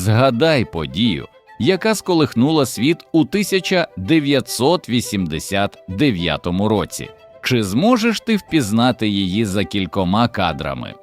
Згадай подію, яка сколихнула світ у 1989 році. Чи зможеш ти впізнати її за кількома кадрами?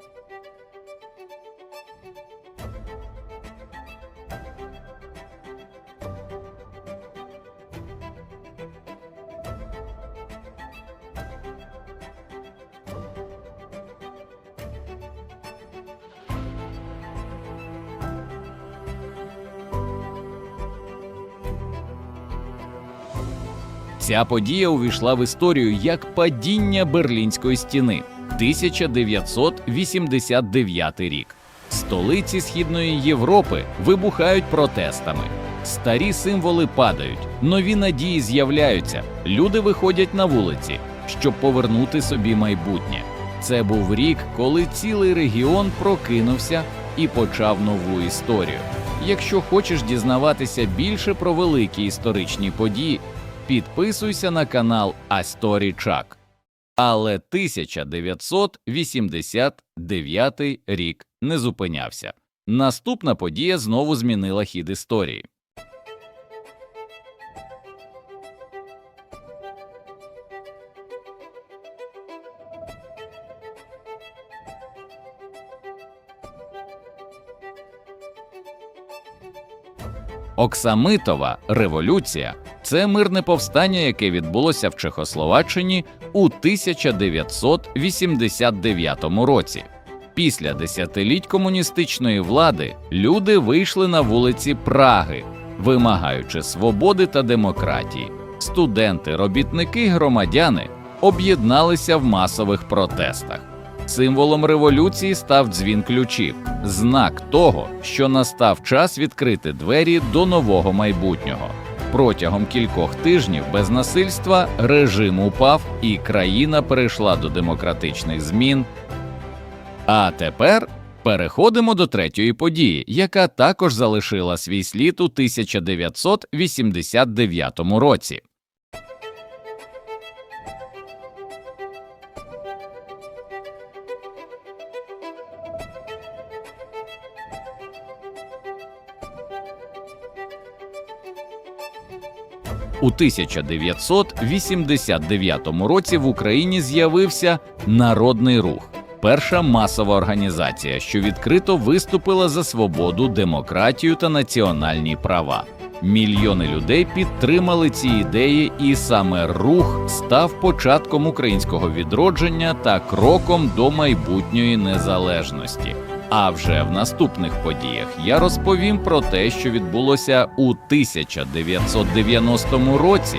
Ця подія увійшла в історію як падіння Берлінської стіни 1989 рік. Столиці Східної Європи вибухають протестами. Старі символи падають, нові надії з'являються. Люди виходять на вулиці, щоб повернути собі майбутнє. Це був рік, коли цілий регіон прокинувся і почав нову історію. Якщо хочеш дізнаватися більше про великі історичні події, підписуйся на канал Асторі Чак. Але 1989 рік не зупинявся. Наступна подія знову змінила хід історії. Оксамитова революція це мирне повстання, яке відбулося в Чехословаччині у 1989 році. Після десятиліть комуністичної влади люди вийшли на вулиці Праги, вимагаючи свободи та демократії. Студенти, робітники громадяни об'єдналися в масових протестах. Символом революції став дзвін ключів, знак того, що настав час відкрити двері до нового майбутнього. Протягом кількох тижнів без насильства режим упав і країна перейшла до демократичних змін. А тепер переходимо до третьої події, яка також залишила свій слід у 1989 році. У 1989 році в Україні з'явився Народний рух, перша масова організація, що відкрито виступила за свободу, демократію та національні права. Мільйони людей підтримали ці ідеї, і саме рух став початком українського відродження та кроком до майбутньої незалежності. А вже в наступних подіях я розповім про те, що відбулося у 1990 році,